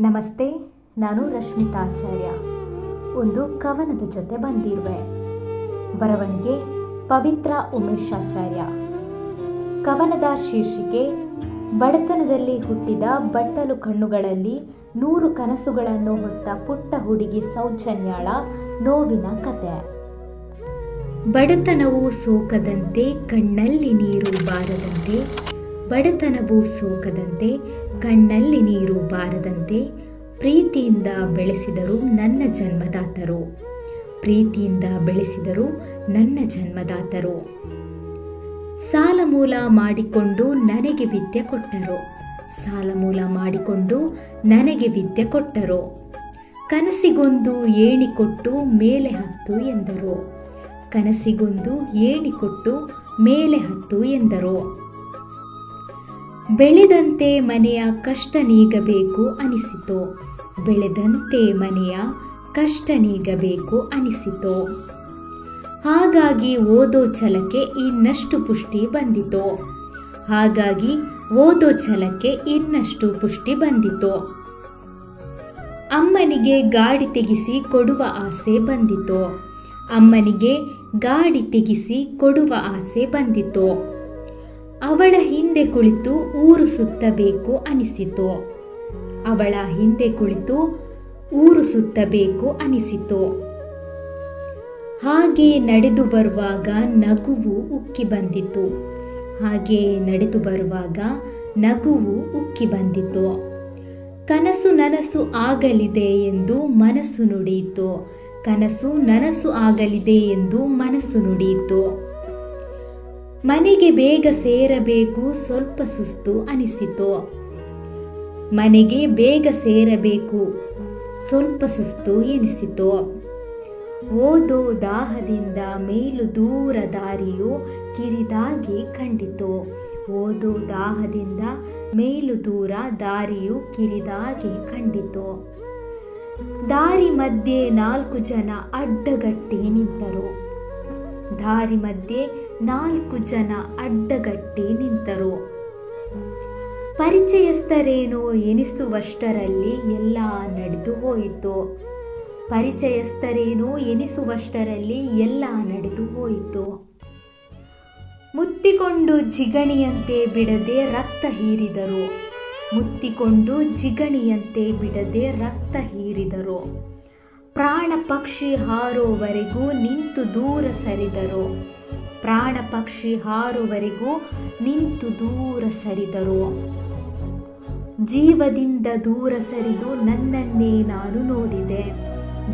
ನಮಸ್ತೆ, ನಾನು ರಶ್ಮಿತಾ ಆಚಾರ್ಯ ಒಂದು ಕವನದ ಜೊತೆ ಬಂದಿರುವೆ. ಬರವಣಿಗೆ ಪವಿತ್ರ ಉಮೇಶಾಚಾರ್ಯ. ಕವನದ ಶೀರ್ಷಿಕೆ, ಬಡತನದಲ್ಲಿ ಹುಟ್ಟಿದ ಬಟ್ಟಲು ಕಣ್ಣುಗಳಲ್ಲಿ ನೂರು ಕನಸುಗಳನ್ನು ಹೊತ್ತ ಪುಟ್ಟ ಹುಡುಗಿ ಸೌಜನ್ಯಾಳ ನೋವಿನ ಕತೆ. ಬಡತನವು ಸೋಕದಂತೆ ಕಣ್ಣಲ್ಲಿ ನೀರು ಬಾರದಂತೆ, ಬಡತನವು ಸೋಕದಂತೆ ಕಣ್ಣಲ್ಲಿ ನೀರು ಬಾರದಂತೆ ಪ್ರೀತಿಯಿಂದ ಬೆಳೆಸಿದರು ನನ್ನ ಜನ್ಮದಾತರು. ಪ್ರೀತಿಯಿಂದ ಬೆಳೆಸಿದರು ನನ್ನ ಜನ್ಮದಾತರು. ಸಾಲ ಮೂಲ ಮಾಡಿಕೊಂಡು ನನಗೆ ವಿದ್ಯೆ ಕೊಟ್ಟರು. ಸಾಲ ಮೂಲ ಮಾಡಿಕೊಂಡು ನನಗೆ ವಿದ್ಯೆ ಕೊಟ್ಟರು. ಕನಸಿಗೊಂದು ಏಣಿ ಕೊಟ್ಟು ಮೇಲೆ ಹತ್ತು ಎಂದರು. ಕನಸಿಗೊಂದು ಏಣಿ ಕೊಟ್ಟು ಮೇಲೆ ಹತ್ತು ಎಂದರು. ಬೆಳೆದಂತೆ ಮನೆಯ ಕಷ್ಟ ನೀಗಬೇಕು ಅನಿಸಿತು. ಬೆಳೆದಂತೆ ಮನೆಯ ಕಷ್ಟ ನೀಗಬೇಕು ಅನಿಸಿತು. ಹಾಗಾಗಿ ಓದೋ ಛಲಕ್ಕೆ ಇನ್ನಷ್ಟು ಪುಷ್ಟಿ ಬಂದಿತು. ಹಾಗಾಗಿ ಓದೋ ಛಲಕ್ಕೆ ಇನ್ನಷ್ಟು ಪುಷ್ಟಿ ಬಂದಿತು. ಅಮ್ಮನಿಗೆ ಗಾಡಿ ತೆಗೆಸಿ ಕೊಡುವ ಆಸೆ ಬಂದಿತು. ಅಮ್ಮನಿಗೆ ಗಾಡಿ ತೆಗೆಸಿ ಕೊಡುವ ಆಸೆ ಬಂದಿತು. ಅವಳ ಹಿಂದೆ ಕುಳಿತು ಊರು ಸುತ್ತಬೇಕು ಅನಿಸಿತು. ಅವಳ ಹಿಂದೆ ಕುಳಿತು ಊರು ಸುತ್ತಬೇಕು ಅನಿಸಿತು. ಹಾಗೆ ನಡೆದು ಬರುವಾಗ ನಗುವು ಉಕ್ಕಿ ಬಂದಿತು. ಹಾಗೆ ನಡೆದು ಬರುವಾಗ ನಗುವು ಉಕ್ಕಿ ಬಂದಿತು. ಕನಸು ನನಸು ಆಗಲಿದೆ ಎಂದು ಮನಸ್ಸು ನುಡಿಯಿತು. ಕನಸು ನನಸು ಆಗಲಿದೆ ಎಂದು ಮನಸ್ಸು ನುಡಿಯಿತು. ಮನೆಗೆ ಬೇಗ ಸೇರಬೇಕು, ಸ್ವಲ್ಪ ಸುಸ್ತು ಅನಿಸಿತು. ಮನೆಗೆ ಬೇಗ ಸೇರಬೇಕು, ಸ್ವಲ್ಪ ಸುಸ್ತು ಎನಿಸಿತು. ಓದೋ ದಾಹದಿಂದ ಮೇಲು ದೂರ ದಾರಿಯು ಕಿರಿದಾಗಿ ಕಂಡಿತು. ಓದೋ ದಾಹದಿಂದ ಮೇಲು ದೂರ ದಾರಿಯು ಕಿರಿದಾಗಿ ಕಂಡಿತು. ದಾರಿ ಮಧ್ಯೆ ನಾಲ್ಕು ಜನ ಅಡ್ಡಗಟ್ಟಿ ನಿಂತರು ದಾರಿ ಮಧ್ಯೆ ನಾಲ್ಕು ಜನ ಅಡ್ಡಗಟ್ಟಿ ನಿಂತರು. ಪರಿಚಯಸ್ಥರೇನೋ ಎನಿಸುವಷ್ಟರಲ್ಲಿ ಎಲ್ಲ ನಡೆದು ಹೋಯಿತು. ಪರಿಚಯಸ್ಥರೇನೋ ಎನಿಸುವಷ್ಟರಲ್ಲಿ ಎಲ್ಲ ನಡೆದು ಹೋಯಿತು. ಮುತ್ತಿಕೊಂಡು ಜಿಗಣಿಯಂತೆ ಬಿಡದೆ ರಕ್ತ ಹೀರಿದರು. ಮುತ್ತಿಕೊಂಡು ಜಿಗಣಿಯಂತೆ ಬಿಡದೆ ರಕ್ತ ಹೀರಿದರು. ಪ್ರಾಣ ಪಕ್ಷಿ ಹಾರೋವರೆಗೂ ನಿಂತು ದೂರ ಸರಿದರು. ಪ್ರಾಣ ಪಕ್ಷಿ ಹಾರುವರೆಗೂ ನಿಂತು ದೂರ ಸರಿದರು. ಜೀವದಿಂದ ದೂರ ಸರಿದು ನನ್ನನ್ನೇ ನಾನು ನೋಡಿದೆ.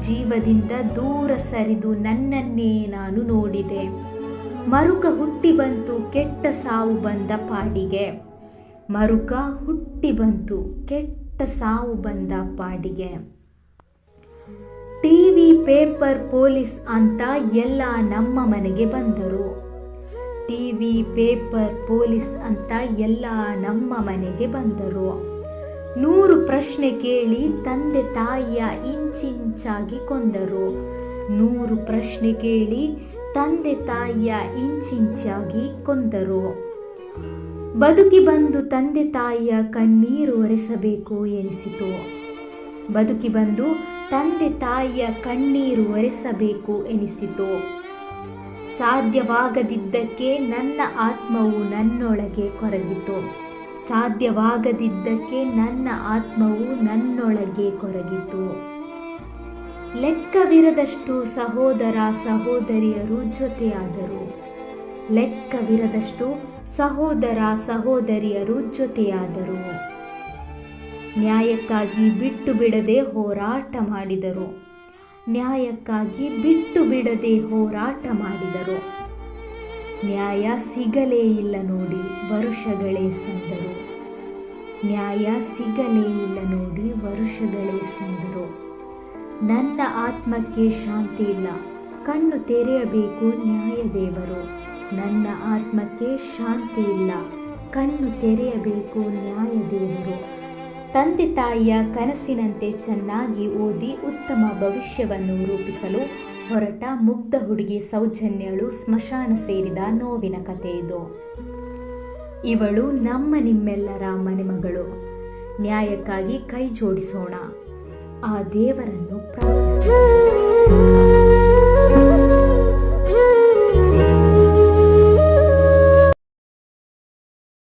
ಜೀವದಿಂದ ದೂರ ಸರಿದು ನನ್ನನ್ನೇ ನಾನು ನೋಡಿದೆ. ಮರುಕ ಹುಟ್ಟಿ ಬಂತು ಕೆಟ್ಟ ಸಾವು ಬಂದ ಪಾಡಿಗೆ. ಮರುಕ ಹುಟ್ಟಿ ಬಂತು ಕೆಟ್ಟ ಸಾವು ಬಂದ ಪಾಡಿಗೆ. ಪೇಪರ್ ಪೊಲೀಸ್ ಅಂತ ಎಲ್ಲ ನಮ್ಮ ಮನೆಗೆ ಬಂದರು. ಟಿವಿ ಪೇಪರ್ ಪೊಲೀಸ್ ಅಂತ ಎಲ್ಲ ನಮ್ಮ ಮನೆಗೆ ಬಂದರು. ನೂರು ಪ್ರಶ್ನೆ ಕೇಳಿ ತಂದೆ ತಾಯಿಯ ಇಂಚಿಂಚಾಗಿ ಕೊಂದರು. ನೂರು ಪ್ರಶ್ನೆ ಕೇಳಿ ತಂದೆ ತಾಯಿಯ ಇಂಚಿಂಚಾಗಿ ಕೊಂದರು. ಬದುಕಿ ಬಂದು ತಂದೆ ತಾಯಿಯ ಕಣ್ಣೀರು ಒರೆಸಬೇಕು ಎನಿಸಿತು. ಬದುಕಿ ಬಂದು ತಂದೆ ತಾಯಿಯ ಕಣ್ಣೀರು ಒರೆಸಬೇಕು ಎನಿಸಿತು. ಸಾಧ್ಯವಾಗದಿದ್ದಕ್ಕೆ ನನ್ನ ಆತ್ಮವು ನನ್ನೊಳಗೆ ಕೊರಗಿತು. ಸಾಧ್ಯವಾಗದಿದ್ದಕ್ಕೆ ನನ್ನ ಆತ್ಮವು ನನ್ನೊಳಗೆ ಕೊರಗಿತು. ಲೆಕ್ಕವಿರದಷ್ಟು ಸಹೋದರ ಸಹೋದರಿಯರು ಜೊತೆಯಾದರು. ಲೆಕ್ಕವಿರದಷ್ಟು ಸಹೋದರ ಸಹೋದರಿಯರು ಜೊತೆಯಾದರು. ನ್ಯಾಯಕ್ಕಾಗಿ ಬಿಟ್ಟು ಬಿಡದೆ ಹೋರಾಟ ಮಾಡಿದರು. ನ್ಯಾಯಕ್ಕಾಗಿ ಬಿಟ್ಟು ಬಿಡದೆ ಹೋರಾಟ ಮಾಡಿದರು. ನ್ಯಾಯ ಸಿಗಲೇ ಇಲ್ಲ ನೋಡಿ ವರುಷಗಳೇ ಸಂದರು. ನ್ಯಾಯ ಸಿಗಲೇ ಇಲ್ಲ ನೋಡಿ ವರುಷಗಳೇ ಸಂದರು. ನನ್ನ ಆತ್ಮಕ್ಕೆ ಶಾಂತಿ ಇಲ್ಲ. ಕಣ್ಣು ತೆರೆಯಬೇಕು ನ್ಯಾಯದೇವರು ನನ್ನ ಆತ್ಮಕ್ಕೆ ಶಾಂತಿ ಇಲ್ಲ. ಕಣ್ಣು ತೆರೆಯಬೇಕು ನ್ಯಾಯದೇವರು ತಂದೆ ತಾಯಿಯ ಕನಸಿನಂತೆ ಚೆನ್ನಾಗಿ ಓದಿ ಉತ್ತಮ ಭವಿಷ್ಯವನ್ನು ರೂಪಿಸಲು ಹೊರಟ ಮುಗ್ಧ ಹುಡುಗಿ ಸೌಜನ್ಯಳು ಸ್ಮಶಾನ ಸೇರಿದ ನೋವಿನ ಕಥೆ ಇದು. ಇವಳು ನಮ್ಮ ನಿಮ್ಮೆಲ್ಲರ ಮನೆಮಗಳು ನ್ಯಾಯಕ್ಕಾಗಿ ಕೈ ಜೋಡಿಸೋಣ. ಆ ದೇವರನ್ನು ಪ್ರಾರ್ಥಿಸೋಣ.